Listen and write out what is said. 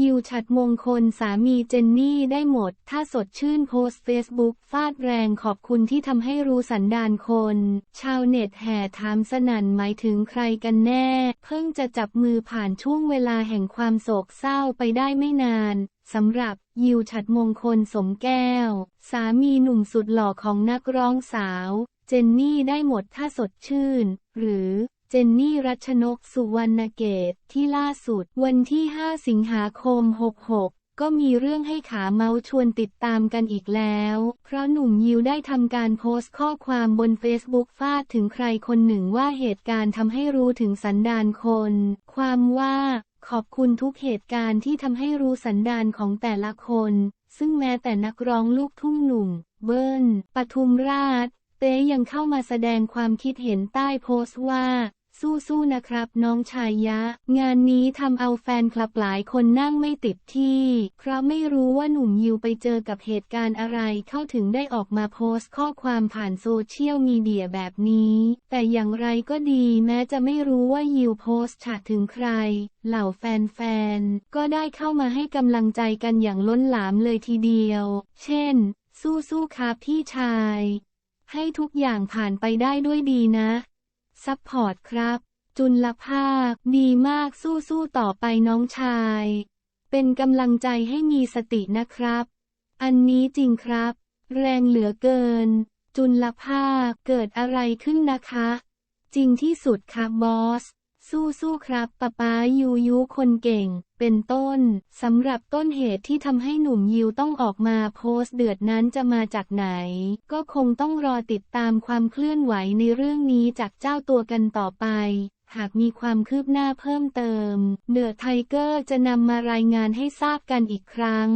ยิวฉัดมงคลสามีเจนนี่ได้หมด ถ้าสดชื่นโพสเฟซบุ๊กฟาดแรงขอบคุณที่ทำให้รู้สันดานคน ชาวเน็ตแห่ถามสนั่นหมายถึงใครกันแน่ เพิ่งจะจับมือผ่านช่วงเวลาแห่งความโศกเศร้าไปได้ไม่นานสำหรับยิวฉัดมงคลสมแก้ว สามีหนุ่มสุดหล่อของนักร้องสาว เจนนี่ได้หมดถ้าสดชื่น หรือ เจนนี่รัชนกสุวรรณเกตที่ล่าสุดวันที่ 5 สิงหาคม 66 ก็มีเรื่องให้ขาเมาส์ชวนติดตามกันอีกแล้ว เพราะหนุ่มยิวได้ทำการโพสต์ข้อความบนเฟซบุ๊กฟาดถึงใครคนหนึ่งว่าเหตุการณ์ทำให้รู้ถึงสันดานคน ความว่าขอบคุณทุกเหตุการณ์ที่ทำให้รู้สันดานของแต่ละคน ซึ่งแม้แต่นักร้องลูกทุ่งหนุ่ม เบิ้ลปทุมราช เต้ยังเข้ามาแสดงความคิดเห็นใต้โพสต์ว่า สู้ๆนะครับ น้องชายยะ งานนี้ทำเอาแฟนคลับหลายคนนั่งไม่ติดที่เพราะไม่รู้ว่าหนุ่มยิวไปเจอกับเหตุการณ์อะไรเข้าถึงได้ออกมาโพสต์ข้อความผ่านโซเชียลมีเดียแบบนี้ แต่อย่างไรก็ดีแม้จะไม่รู้ว่ายิวโพสต์ฉากถึงใคร เหล่าแฟนๆ ก็ได้เข้ามาให้กำลังใจกันอย่างล้นหลามเลยทีเดียว เช่น สู้ๆครับพี่ชาย ให้ทุกอย่างผ่านไปได้ด้วยดีนะ ซัพพอร์ตครับ จุลภาค ดีมากสู้ๆต่อไปน้องชาย เป็นกำลังใจให้มีสตินะครับ อันนี้จริงครับ แรงเหลือเกิน จุลภาคเกิดอะไรขึ้นนะคะ จริงที่สุดครับบอส สู้ๆครับป้าป้ายูยูคนเก่ง เป็นต้น สำหรับต้นเหตุที่ทำให้หนุ่มยิวต้องออกมาโพสต์เดือดนั้นจะมาจากไหน ก็คงต้องรอติดตามความเคลื่อนไหวในเรื่องนี้จากเจ้าตัวกันต่อไป หากมีความคืบหน้าเพิ่มเติม เดอะไทเกอร์จะนำมารายงานให้ทราบกันอีกครั้ง